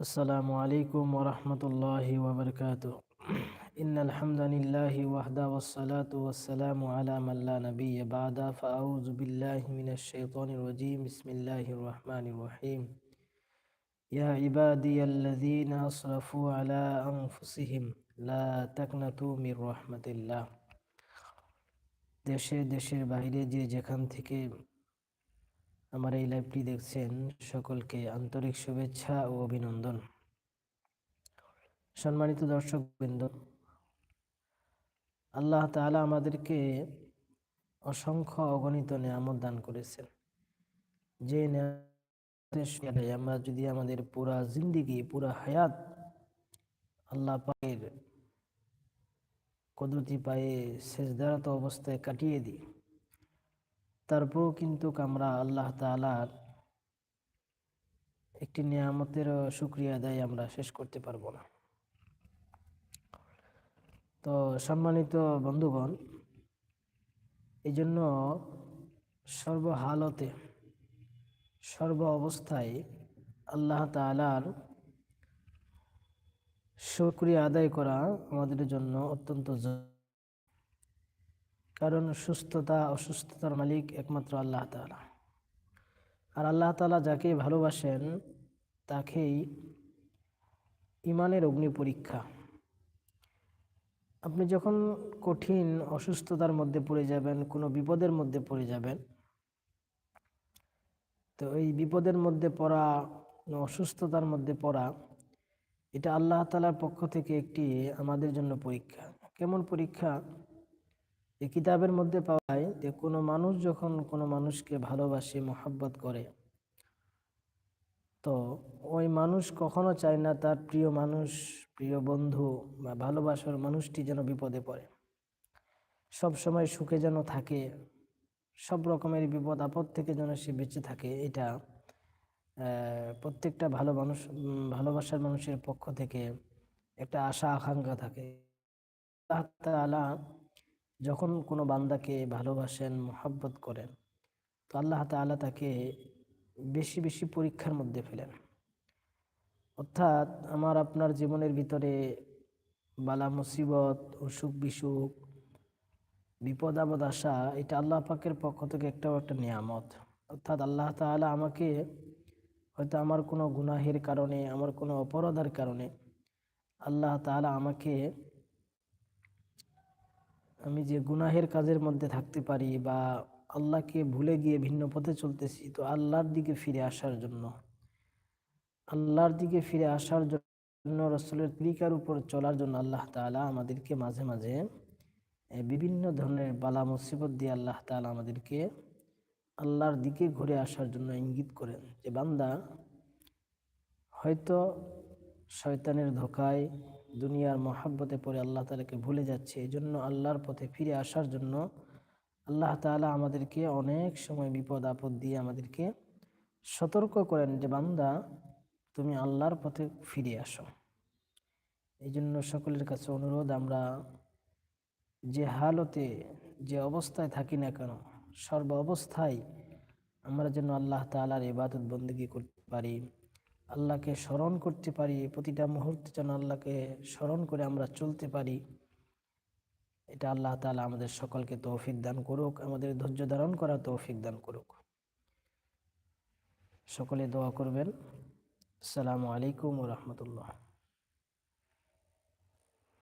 السلام عليكم ورحمة الله وبركاته إن الحمد لله وحده والصلاة والسلام على من لا نبي بعد فأعوذ بالله من الشيطان الرجيم بسم الله الرحمن الرحيم يا عبادي الذين أسرفوا على أنفسهم لا تقنطوا من رحمة الله দেশে দেশের বাইরে যে যেখান থেকে আমার এই লাইভটি দেখছেন সকলকে আন্তরিক শুভেচ্ছা ও অভিনন্দন। সম্মানিত দর্শক বৃন্দ আল্লাহ তাআলা আমাদেরকে অসংখ্য অগণিত নিয়ামত দান করেছেন। যে আমরা যদি আমাদের পুরা জিন্দিগি, পুরা হায়াত আল্লাহ পাকের কদরতি পায়ে শেষদারত অবস্থায় কাটিয়ে দিই তারপরেও কিন্তু আমরা আল্লাহ তালার একটি নিয়ামতের সুক্রিয়া আদায় আমরা শেষ করতে পারব না। তো সম্মানিত বন্ধুগণ এই জন্য সর্বহালতে সর্ব অবস্থায় আল্লাহ তালার সুক্রিয়া আদায় করা আমাদের জন্য অত্যন্ত কারণ সুস্থতা, অসুস্থতার মালিক একমাত্র আল্লাহ তালা আর আল্লাহ তালা যাকে ভালোবাসেন, তাকেই ইমানের অগ্নি পরীক্ষা। আপনি যখন কঠিন, অসুস্থতার মধ্যে পড়ে যাবেন, কোনো বিপদের মধ্যে পড়ে যাবেন, তো এই বিপদের মধ্যে পড়া অসুস্থতার মধ্যে পড়া, এটা আল্লাহ তালার পক্ষ থেকে একটি আমাদের জন্য পরীক্ষা। কেমন পরীক্ষা? এই কিতাবের মধ্যে পাওয়া যায় যে কোনো মানুষ যখন কোনো মানুষকে ভালোবাসে, মোহাব্বত করে, তো ওই মানুষ কখনো চায় না তার প্রিয় মানুষ, প্রিয় বন্ধু বা ভালোবাসার মানুষটি যেন বিপদে পড়ে। সব সময় সুখে যেন থাকে, সব রকমের বিপদ, আপদ থেকে যেন সে বেঁচে থাকে, এটা প্রত্যেকটা ভালো মানুষ ভালোবাসার মানুষের পক্ষ থেকে একটা আশা, আকাঙ্ক্ষা থাকে। আল্লাহ যখন কোনো বান্দাকে ভালোবাসেন, মোহাব্বত করেন, তো আল্লাহ তালা তাকে বেশি বেশি পরীক্ষার মধ্যে ফেলেন। অর্থাৎ আমার আপনার জীবনের ভিতরে বালা মুসিবত, অসুখ বিসুখ, বিপদ, আপদ আসা এটা আল্লাহ পাকের পক্ষ থেকে একটাও একটা নিয়ামত। অর্থাৎ আল্লাহ তালা আমাকে হয়তো আমার কোনো গুনাহের কারণে, আমার কোনো অপরাধের কারণে আল্লাহ তালা আমাকে আমি যে গুনাহের কাজের মধ্যে থাকতে পারি বা আল্লাহকে ভুলে গিয়ে ভিন্ন পথে চলতেছি, তো আল্লাহর দিকে ফিরে আসার জন্য, আল্লাহর দিকে ফিরে আসার জন্য, রসলের তরিকার উপর চলার জন্য আল্লাহ তালা আমাদেরকে মাঝে মাঝে বিভিন্ন ধরনের বালা মুসিবত দিয়ে আল্লাহ তালা আমাদেরকে আল্লাহর দিকে ঘুরে আসার জন্য ইঙ্গিত করেন যে বান্দা, হয়তো শয়তানের ধোকায় দুনিয়ার মহাব্বতে পড়ে আল্লাহ তালাকে ভুলে যাচ্ছে এই জন্য আল্লাহর পথে ফিরে আসার জন্য আল্লাহ তালা আমাদেরকে অনেক সময় বিপদ, আপদ দিয়ে আমাদেরকে সতর্ক করেন যে, বান্দা, তুমি আল্লাহর পথে ফিরে আসো। এই জন্য সকলের কাছে অনুরোধ, আমরা যে হালতে, যে অবস্থায় থাকি না কেন, সর্ব অবস্থায় আমরা যেন আল্লাহ তালার ইবাদত বন্দিগি করতে পারি। আল্লাহকে স্মরণ করতে পারি, প্রতিটা মুহূর্তে যেন আল্লাহকে স্মরণ করে আমরা চলতে পারি। এটা আল্লাহ তালা আমাদের সকলকে তৌফিক দান করুক, আমাদের ধৈর্য ধারণ করা তৌফিক দান করুক। সকলে দোয়া করবেন। আসসালামু আলাইকুম রহমতুল্লাহ।